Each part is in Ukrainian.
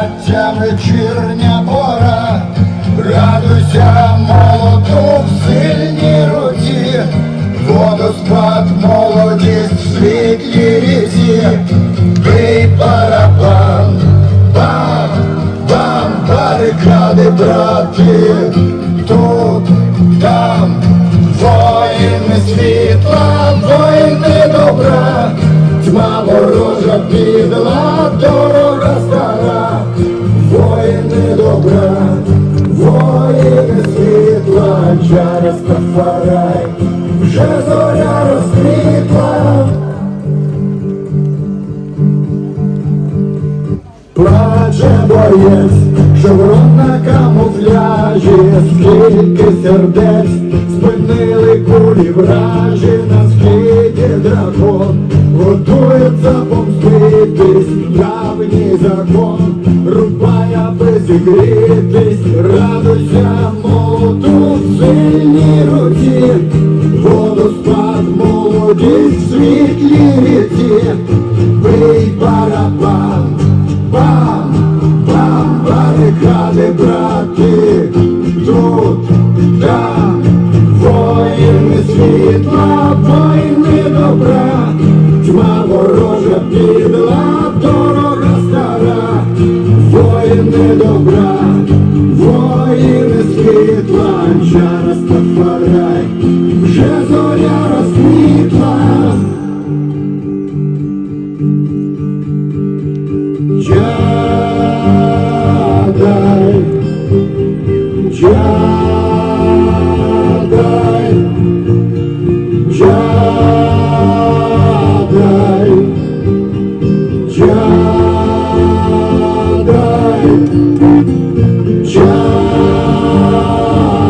багаття вечірня пора, радуйся, молоду в сильній руці, водоспад, молодість в світлій ріці, бий барабан, бам, бам, барикади, брати, тут, там, воїни світла, воїни добра, тьма ворожа підла, дорога добра, воїни світла, через Тафарай, вже зоря розквітла. Плаче боєць, шеврон на камуфляжі, скільки сердець, спинили кулі вражі на схиді дракон, готується помститись, давній закон, рубай, аби зігрітись, радуйся, молоду в сильній руці, водоспад, молодість, в світлій ріці, бий барабан. Бам, бам, барикади, брати, тут, там, воїни світла, воїни Воїни добра, воїни світла, чара Тафарай,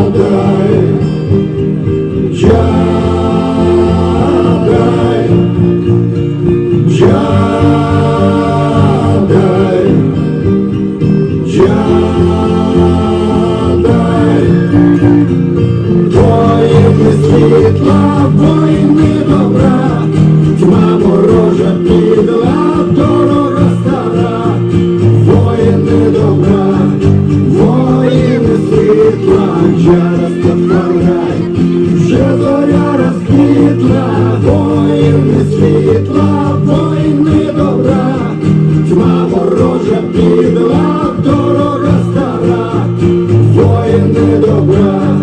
чадай, чадай, чадай. Чадай, воїни світла, воїни Тафарай, вже зоря розквітла, воїни світла, воїни добра, тьма ворожа підла, дорога стара, воїни добра,